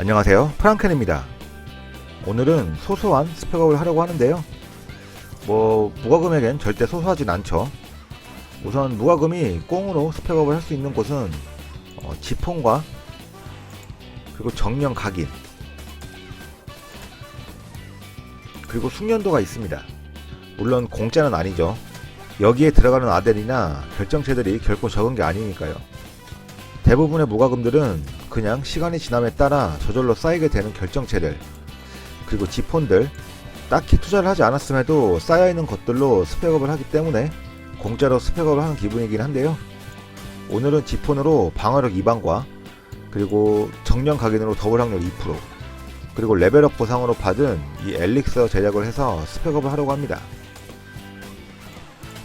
안녕하세요. 프랑켄입니다. 오늘은 소소한 스펙업을 하려고 하는데요. 뭐 무과금에겐 절대 소소하진 않죠. 우선 무과금이 꽁으로 스펙업을 할 수 있는 곳은 어, 지폰과 그리고 정령 각인 그리고 숙련도가 있습니다. 물론 공짜는 아니죠. 여기에 들어가는 아델이나 결정체들이 결코 적은 게 아니니까요. 대부분의 무과금들은 그냥 시간이 지남에 따라 저절로 쌓이게 되는 결정체들 그리고 지폰들 딱히 투자를 하지 않았음에도 쌓여있는 것들로 스펙업을 하기 때문에 공짜로 스펙업을 하는 기분이긴 한데요 오늘은 지폰으로 방어력 2방과 그리고 정령 각인으로 더블 확률 2% 그리고 레벨업 보상으로 받은 이 엘릭서 제작을 해서 스펙업을 하려고 합니다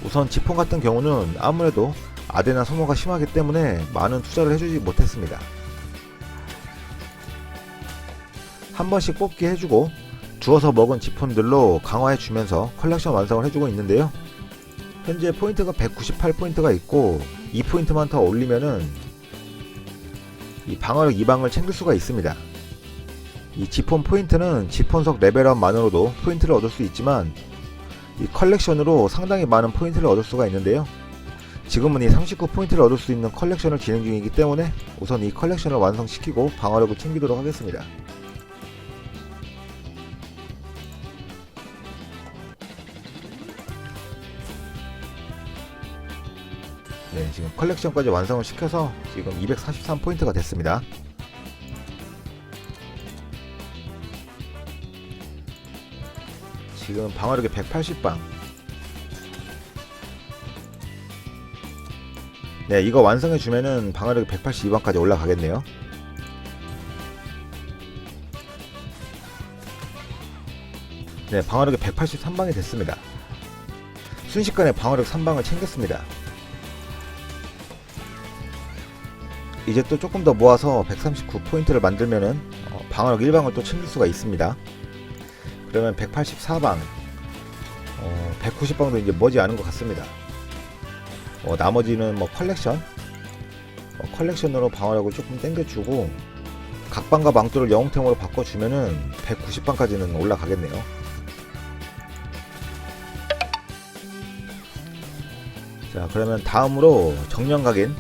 우선 지폰 같은 경우는 아무래도 아데나 소모가 심하기 때문에 많은 투자를 해주지 못했습니다. 한 번씩 뽑기 해주고 주워서 먹은 지폰들로 강화해주면서 컬렉션 완성을 해주고 있는데요. 현재 포인트가 198포인트가 있고 2포인트만 더 올리면은 이 방어력 2방을 챙길 수가 있습니다. 이 지폰 포인트는 지폰석 레벨업만으로도 포인트를 얻을 수 있지만 이 컬렉션으로 상당히 많은 포인트를 얻을 수가 있는데요. 지금은 이 39포인트를 얻을 수 있는 컬렉션을 진행 중이기 때문에 우선 이 컬렉션을 완성시키고 방어력을 챙기도록 하겠습니다. 네, 지금 컬렉션까지 완성을 시켜서 지금 243포인트가 됐습니다. 지금 방어력이 180방. 네, 이거 완성해 주면은 방어력이 182방까지 올라가겠네요. 네, 방어력이 183방이 됐습니다. 순식간에 방어력 3방을 챙겼습니다. 이제 또 조금 더 모아서 139포인트를 만들면은 어, 방어력 1방을 또 챙길 수가 있습니다. 그러면 184방, 어, 190방도 이제 머지 않은 것 같습니다. 어, 나머지는 뭐 컬렉션, 어, 컬렉션으로 방어력을 조금 땡겨주고 각방과 망토를 영웅템으로 바꿔주면은 190방까지는 올라가겠네요. 자, 그러면 다음으로 정령 각인.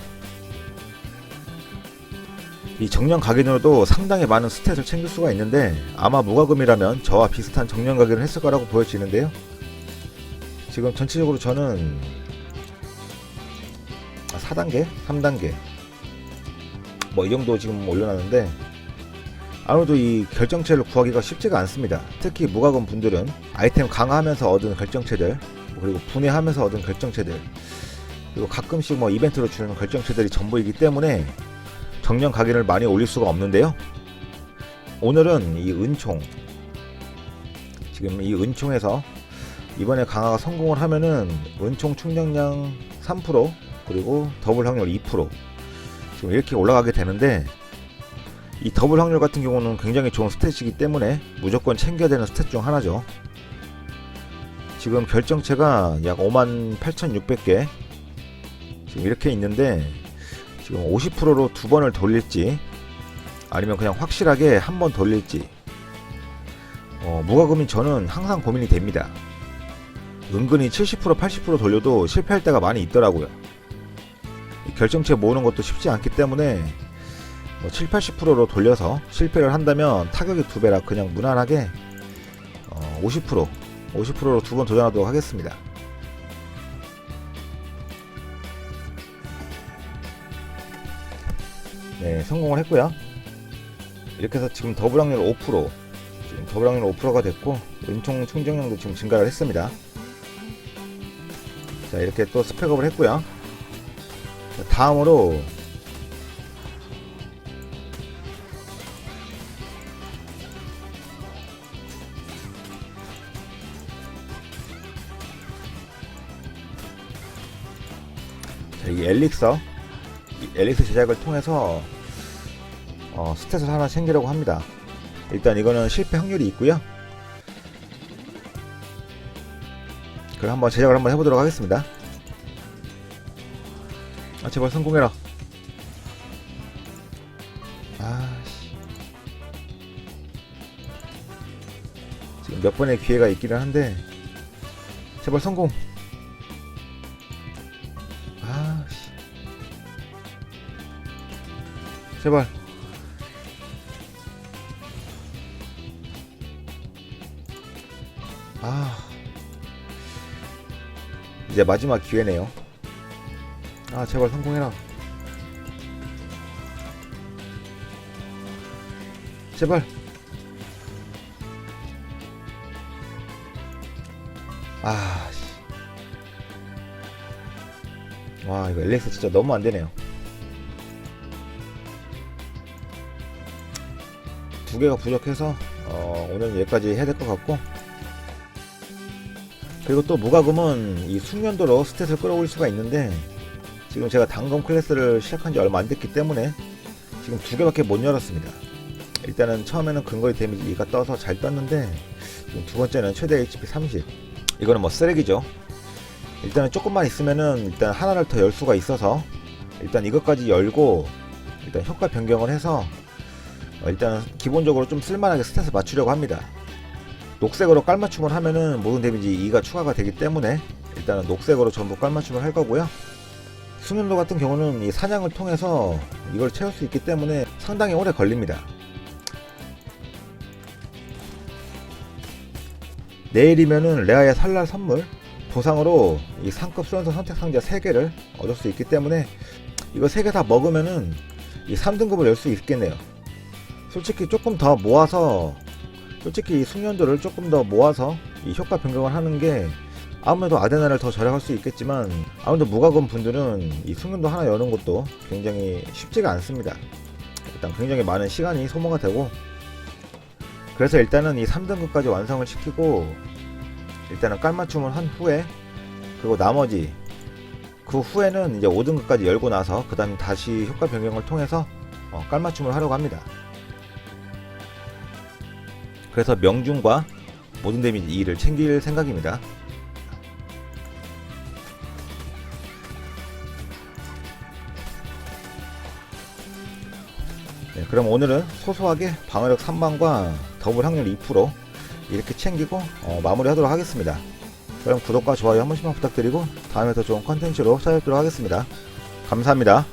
이 정령 각인으로도 상당히 많은 스탯을 챙길 수가 있는데 아마 무과금이라면 저와 비슷한 정령 각인을 했을 거라고 보여지는데요. 지금 전체적으로 저는 4단계, 3단계 뭐 이 정도 지금 올려놨는데 아무래도 이 결정체를 구하기가 쉽지가 않습니다. 특히 무과금 분들은 아이템 강화하면서 얻은 결정체들 그리고 분해하면서 얻은 결정체들 그리고 가끔씩 뭐 이벤트로 주는 결정체들이 전부이기 때문에 정령 각인을 많이 올릴 수가 없는데요. 오늘은 이 은총 지금 이 은총에서 이번에 강화가 성공을 하면은 은총 충전량 3% 그리고 더블 확률 2% 지금 이렇게 올라가게 되는데 이 더블 확률 같은 경우는 굉장히 좋은 스탯이기 때문에 무조건 챙겨야 되는 스탯 중 하나죠. 지금 결정체가 약 58,600개 지금 이렇게 있는데 지금 50%로 두 번을 돌릴지 아니면 그냥 확실하게 한 번 돌릴지 어, 무과금인 저는 항상 고민이 됩니다. 은근히 70% 80% 돌려도 실패할 때가 많이 있더라고요. 이 결정체 모으는 것도 쉽지 않기 때문에 뭐 7, 80%로 돌려서 실패를 한다면 타격이 두 배라 그냥 무난하게 어, 50% 50%로 두 번 도전하도록 하겠습니다. 네, 성공을 했고요. 이렇게 해서 지금 더블 확률 5%, 지금 더블 확률 5%가 됐고 은총 충전량도 지금 증가를 했습니다. 자, 이렇게 또 스펙업을 했고요. 자, 다음으로 자, 이 엘릭서 이 엘릭스 제작을 통해서 어, 스탯을 하나 챙기려고 합니다. 일단 이거는 실패 확률이 있고요. 그럼 한번 제작을 한번 해보도록 하겠습니다. 아 제발 성공해라. 아씨. 지금 몇 번의 기회가 있기는 한데 제발 성공. 제발. 아. 이제 마지막 기회네요. 아, 제발 성공해라. 제발. 아, 씨. 와, 이거 LX 진짜 너무 안 되네요. 두 개가 부족해서 어, 오늘 여기까지 해야 될 것 같고 그리고 또 무과금은 이 숙련도로 스탯을 끌어올릴 수가 있는데 지금 제가 단검 클래스를 시작한 지 얼마 안 됐기 때문에 지금 두 개밖에 못 열었습니다. 일단은 처음에는 근거리 데미지 2가 떠서 잘 떴는데 두 번째는 최대 HP 30 이거는 뭐 쓰레기죠. 일단은 조금만 있으면은 일단 하나를 더 열 수가 있어서 일단 이것까지 열고 일단 효과 변경을 해서 어, 일단은 기본적으로 좀 쓸만하게 스탯을 맞추려고 합니다. 녹색으로 깔맞춤을 하면은 모든 데미지 2가 추가가 되기 때문에 일단은 녹색으로 전부 깔맞춤을 할 거고요. 수면도 같은 경우는 이 사냥을 통해서 이걸 채울 수 있기 때문에 상당히 오래 걸립니다. 내일이면은 레아의 설날 선물 보상으로 이 상급 수련사 선택 상자 3개를 얻을 수 있기 때문에 이거 3개 다 먹으면은 이 3등급을 열 수 있겠네요. 솔직히 조금 더 모아서 솔직히 이 숙련도를 조금 더 모아서 이 효과 변경을 하는 게 아무래도 아데나를 더 절약할 수 있겠지만 아무래도 무과금 분들은 이 숙련도 하나 여는 것도 굉장히 쉽지가 않습니다. 일단 굉장히 많은 시간이 소모가 되고 그래서 일단은 이 3등급까지 완성을 시키고 일단은 깔맞춤을 한 후에 그리고 나머지 그 후에는 이제 5등급까지 열고 나서 그 다음에 다시 효과 변경을 통해서 어, 깔맞춤을 하려고 합니다. 그래서 명중과 모든 데미지 2를 챙길 생각입니다. 네, 그럼 오늘은 소소하게 방어력 3만과 더블 확률 2% 이렇게 챙기고 어, 마무리하도록 하겠습니다. 그럼 구독과 좋아요 한 번씩만 부탁드리고 다음에 더 좋은 컨텐츠로 찾아뵙도록 하겠습니다. 감사합니다.